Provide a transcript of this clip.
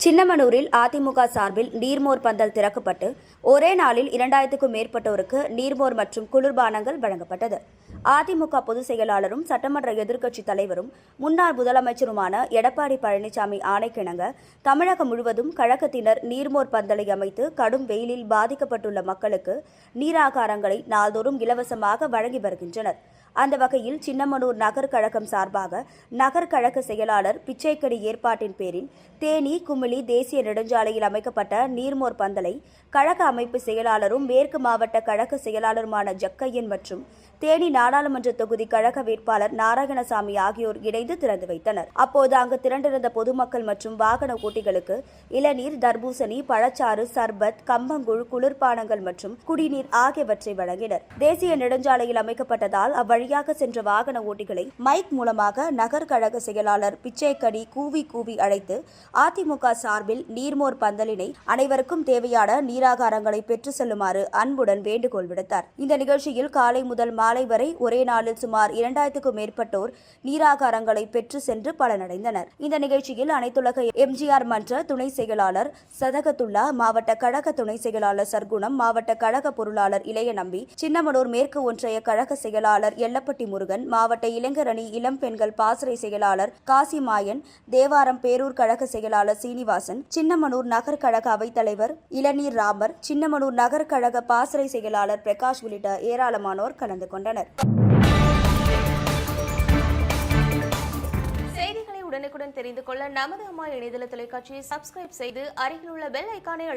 சின்னமனூரில் அதிமுக சார்பில் நீர்மோர் பந்தல் திறக்கப்பட்டு ஒரே நாளில் இரண்டாயிரத்துக்கும் மேற்பட்டோருக்கு நீர்மோர் மற்றும் குளிர்பானங்கள் வழங்கப்பட்டது. அதிமுக பொதுச் செயலாளரும் சட்டமன்ற எதிர்க்கட்சித் தலைவரும் முன்னாள் முதலமைச்சருமான எடப்பாடி பழனிசாமி ஆணைக்கிணங்க தமிழகம் முழுவதும் கழகத்தினர் நீர்மோர் பந்தலை அமைத்து கடும் வெயிலில் பாதிக்கப்பட்டுள்ள மக்களுக்கு நீராகாரங்களை நாள்தோறும் இலவசமாக வழங்கி வருகின்றனர். அந்த வகையில் சின்னமனூர் நகர் கழகம் சார்பாக நகர் கழக செயலாளர் பிச்சைக்கடி ஏற்பாட்டின் பேரில் தேனி குமிளி தேசிய நெடுஞ்சாலையில் அமைக்கப்பட்ட நீர்மோர் பந்தலை கழக அமைப்பு செயலாளரும் மேற்கு மாவட்ட கழக செயலாளருமான ஜக்கையன் மற்றும் தேனி நாடாளுமன்ற தொகுதி கழக வேட்பாளர் நாராயணசாமி ஆகியோர் இணைந்து திறந்து வைத்தனர். அப்போது அங்கு திரண்டிருந்த பொதுமக்கள் மற்றும் வாகன ஓட்டிகளுக்கு இளநீர் தர்பூசணி பழச்சாறு சர்பத் கம்பங்கூழ் குளிர்பானங்கள் மற்றும் குடிநீர் ஆகியவற்றை வழங்கினர். தேசிய நெடுஞ்சாலையில் அமைக்கப்பட்டதால் அவ்வழி வழியாக சென்ற வாகன ஓட்டிகளை மைக் மூலமாக நகர் கழக செயலாளர் பிச்சைக்கடி கூவி கூவி அழைத்து அதிமுக சார்பில் நீர்மோர் பந்தலினை அனைவருக்கும் தேவையான நீராகாரங்களை பெற்று செல்லுமாறு அன்புடன் வேண்டுகோள் விடுத்தார். இந்த நிகழ்ச்சியில் காலை முதல் மாலை வரை ஒரே நாளில் சுமார் இரண்டாயிரத்துக்கும் மேற்பட்டோர் நீராகாரங்களை பெற்று சென்று பலனடைந்தனர். இந்த நிகழ்ச்சியில் அனைத்துலக எம்ஜிஆர் மன்ற துணை செயலாளர் சதகத்துல்லா மாவட்ட கழக துணை செயலாளர் சர்க்குணம் மாவட்ட கழக பொருளாளர் இளைய நம்பி சின்னமனூர் மேற்கு ஒன்றிய கழக செயலாளர் வெள்ளப்பட்டி முருகன் மாவட்ட இளைஞரணி இளம் பெண்கள் பாசறை செயலாளர் காசிமாயன் தேவாரம் பேரூர் கழக செயலாளர் சீனிவாசன் சின்னமனூர் நகர் கழக அவைத்தலைவர் இளநீர் ராமர் சின்னமனூர் நகர் கழக பாசறை செயலாளர் பிரகாஷ் உள்ளிட்ட ஏராளமானோர் கலந்து கொண்டனர். செய்திகளை உடனுக்குடன் தெரிந்து கொள்ள நமது அம்மா இணையதள தொலைக்காட்சியை சப்ஸ்கிரைப் செய்து அருகில் உள்ள பெல் ஐக்கானை